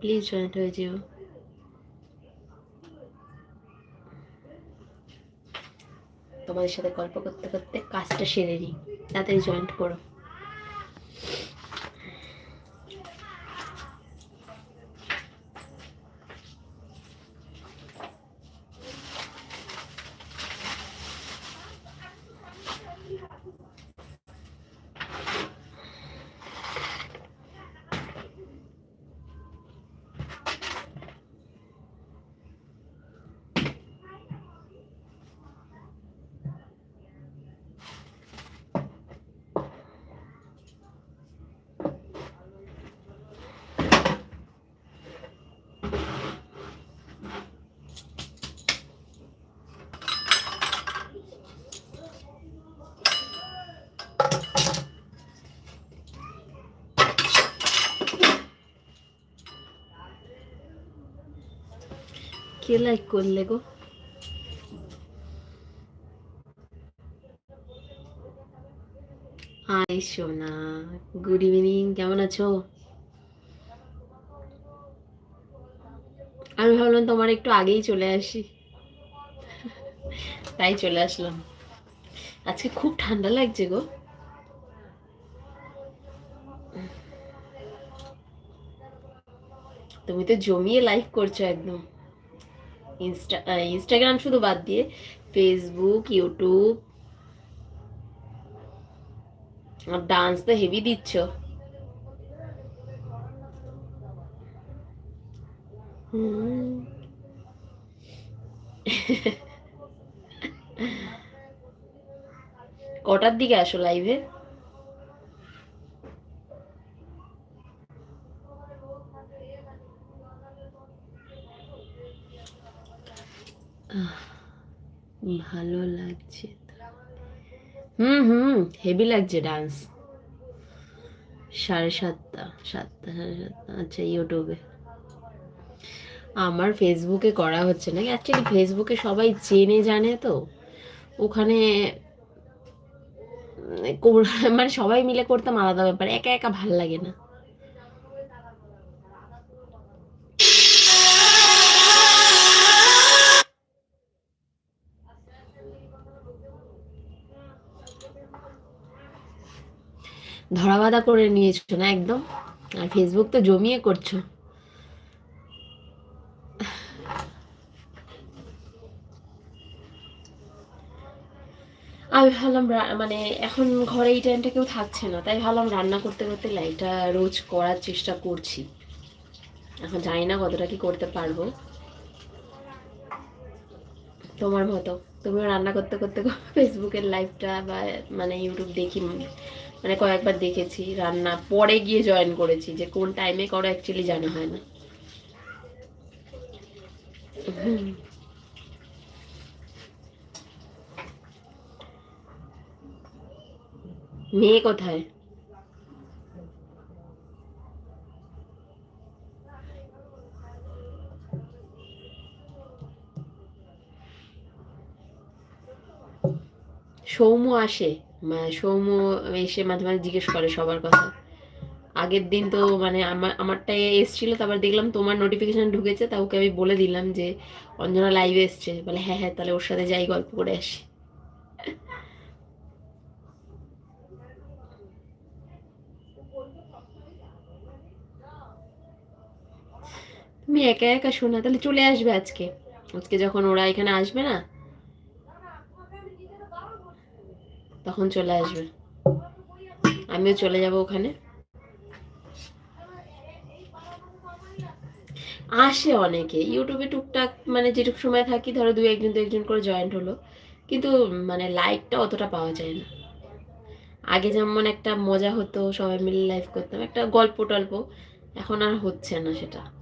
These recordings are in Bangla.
প্লিজ জয়েন্ট হয়ে যেও তোমাদের সাথে গল্প করতে করতে কাজটা সেরে নিই। তাড়াতাড়ি জয়েন্ট করো। কে লাইক করলে গো হাই সোনা গুড ইভিনিং কেমন আছো আমি ভাবলাম তোমার একটু আগেই চলে আসি তাই চলে আসলাম আজকে খুব ঠান্ডা লাগছে গো তুমি তো জমিয়ে লাইক করছ একদম ইনস্টা ইনস্টাগ্রাম শুধু বাদ দিয়ে ফেসবুক ইউটিউব আর ডান্স তো হেভি দিচ্ছ। কটার দিকে আসো লাইভে ভালো লাগছে। হুম হুম হেভি লাগছে ডান্স সাড়ে সাতটা সাতটা, সাড়ে সাতটা। আচ্ছা ইউটিউবে। আমার ফেসবুকে করা হচ্ছে না অ্যাকচুয়ালি ফেসবুকে সবাই চেনে, জানে তো। ওখানে মানে সবাই মিলে করতাম আলাদা ব্যাপার। একা একা ভালো লাগে না। ধরাবাধা করে নিয়েছো না একদম? আর ফেসবুক তো জমিয়ে করছ। আমি ভাবলাম মানে এখন ঘরে এই টাইমটা কেউ থাকছে না, তাই ভাবলাম রান্না করতে করতে লাইটটা রোজ করার চেষ্টা করছি। এখন জানি না কতটা কি করতে পারব। তোমার মতো, তুমিও রান্না করতে করতে ফেসবুকের লাইভটা বা মানে ইউটিউব দেখি মানে কয়েকবার দেখেছি, রান্না পরে গিয়ে জয়েন করেছি যে কোন টাইমে করো অ্যাকচুয়ালি জানা হয় না। মেয়ে কোথায় সৌম্য আসে সৌম্য এসে মাঝে মাঝে জিজ্ঞেস করে সবার কথা। আগের দিন তো মানে আমার, আমারটা এসছিল, তারপর দেখলাম তোমার নোটিফিকেশন ঢুকেছে, তা ওকে আমি বলে দিলাম যে, অঞ্জনা লাইভে এসছে। বলে হ্যাঁ হ্যাঁ তাহলে ওর সাথে যাই, গল্প করে আসি। তুমি একা একা শোনা, তাহলে চলে আসবে আজকে। আজকে যখন ওরা এখানে আসবে না তখন চলে আসবে। আমিও চলে যাব ওখানে। আসে অনেকে। ইউটিউবে টুকটাক মানে যেটুক সময় থাকি, ধরো দু একজন দু একজন করে জয়েন্ট হলো। কিন্তু মানে লাইকটা অতটা পাওয়া যায় না। আগে যেমন একটা মজা হতো, সবাই মিলে লাইভ করতাম। একটা গল্প টল্প এখন আর হচ্ছে না সেটা।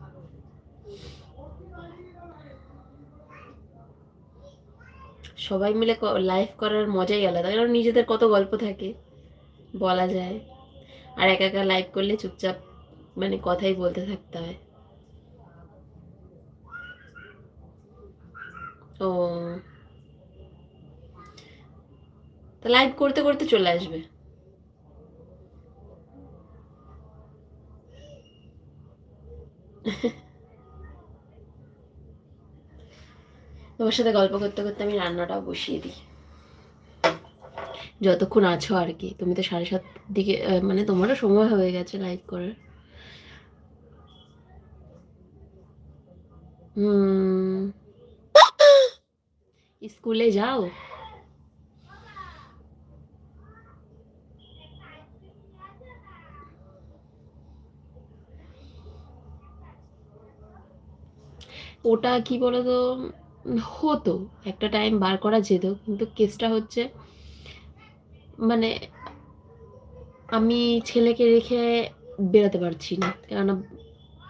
সবাই মিলে লাইভ করার মজাই আলাদা। কারণ নিজেদের কত গল্প থাকে, বলা যায়। আর একা একা লাইভ করলে চুপচাপ মানে কথাই বলতে থাকতে হয়। ও। তা লাইভ করতে করতে চলে আসবে। তোমার সাথে গল্প করতে করতে আমি রান্নাটাও বসিয়ে দিই। যতক্ষণ আছো আর কি তুমি তো সাড়ে সাত দিকে মানে তোমারও সময় হয়ে গেছে লাইভ করার। স্কুলে যাও। ওটা কি বলতো? উম, হতো, একটা টাইম বার করা যেত, কিন্তু কেসটা হচ্ছে মানে আমি ছেলেকে রেখে বেরোতে পারছি না। কেননা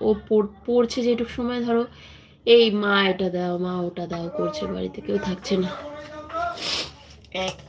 ও পড়- পড়ছে যেটুকু সময়, ধরো, এই মা, এটা দাও, মা, ওটা দাও, করছে বাড়িতে, কেউ থাকছে না। এক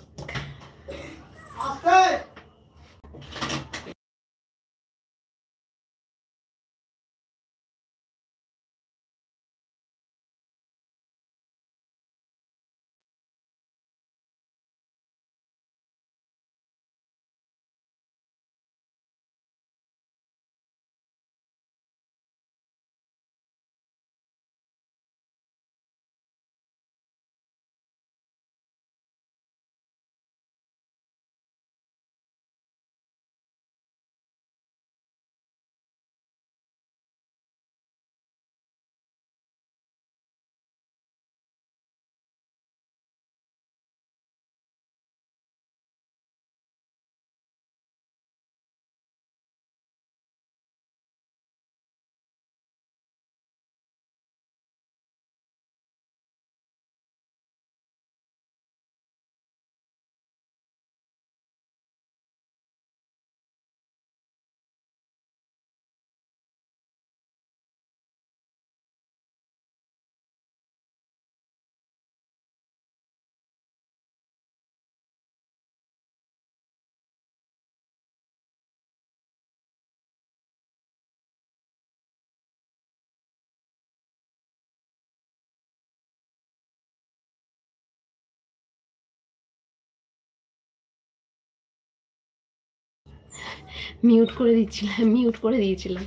মিউট করে দিচ্ছিলাম মিউট করে দিয়েছিলাম।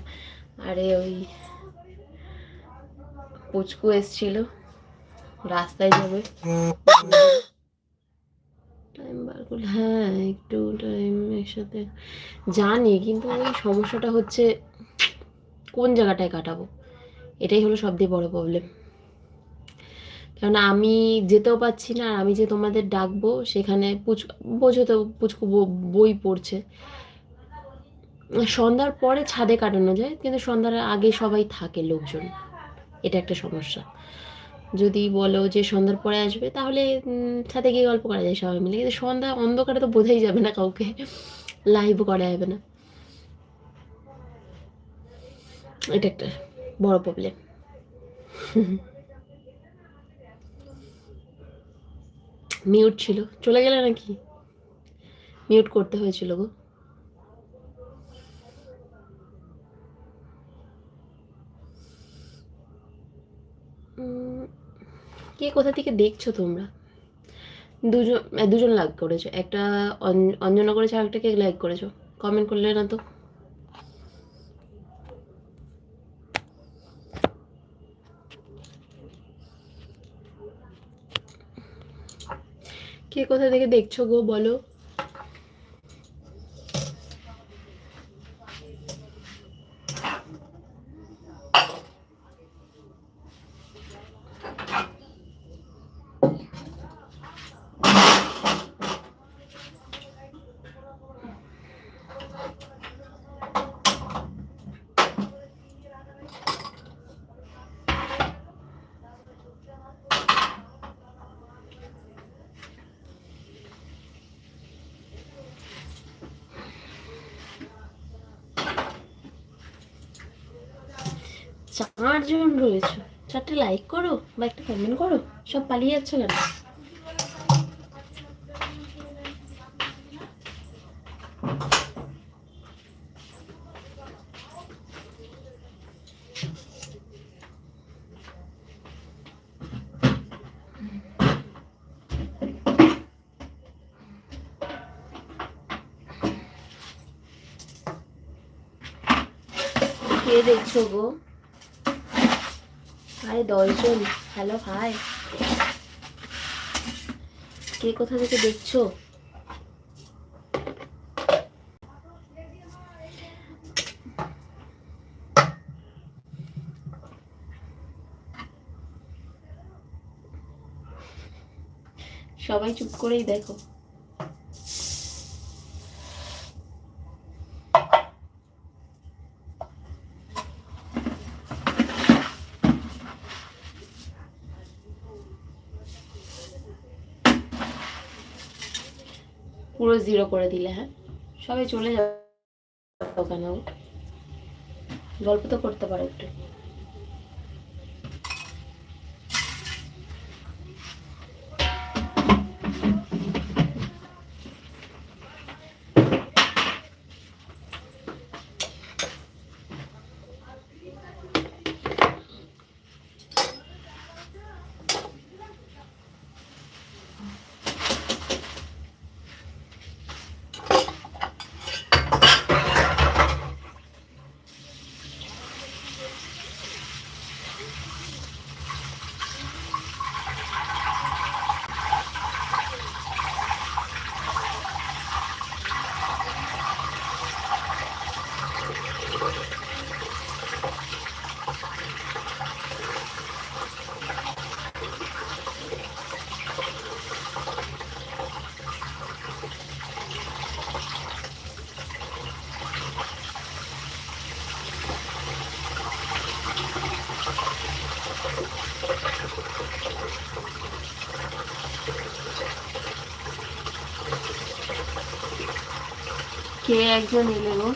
আরে ওই পুচকু এসছিল, রাস্তায় যাবে। টাইম বার করলে হ্যাঁ একটু টাইম একসাথে জানি, কিন্তু ওই সমস্যাটা হচ্ছে কোন জায়গাটায় কাটাবো? এটাই হলো সবথেকে বড় প্রবলেম কারণ আমি যেতেও পাচ্ছি না, আর আমি যে তোমাদের ডাকবো, সেখানে পুচ, বোঝো তো পুচকু বই পড়ছে। সন্ধ্যার পরে ছাদে কাটানো যায়, কিন্তু সন্ধ্যার আগে সবাই থাকে লোকজন। এটা একটা সমস্যা। যদি বলো যে সন্ধ্যার পরে আসবে, তাহলে ছাদে গিয়ে গল্প করা যায় সবাই মিলে। কিন্তু সন্ধ্যা অন্ধকারে তো বোঝাই যাবে না কাউকে। লাইভও করা যাবে না। এটা একটা বড় প্রবলেম মিউট ছিল। চলে গেলে নাকি? মিউট করতে হয়েছিল গো। কোথা থেকে দেখছ তোমরা? দুজন দুজন লাইক করেছ। একটা অঞ্জনা করেছ আর একটা কে লাইক করেছ। কমেন্ট করলে না তো? কে কোথা থেকে দেখছ গো বলো? চারজন রয়েছে। চারটে লাইক করো বা একটা কমেন্ট করো, সব পালিয়ে যাচ্ছে কেন? কে দেখছ গো? আরে দশজন হ্যালো হাই। কে কোথা থেকে দেখছ? সবাই চুপ করেই দেখো। পুরো জিরো করে দিলে হ্যাঁ? সবাই চলে যাবে কেন গল্প তো করতে পারো একটু। কে একজন এলে গো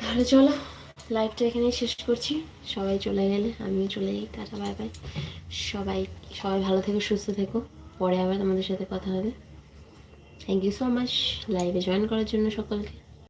তাহলে চলো লাইভটা এখানেই শেষ করছি। সবাই চলে গেলে আমিও চলে যাই টাটা বাই বাই সবাই সবাই ভালো থেকো সুস্থ থেকো। পরে আবার তোমাদের সাথে কথা হবে। থ্যাংক ইউ সো মাচ লাইভে জয়েন করার জন্য সকলকে।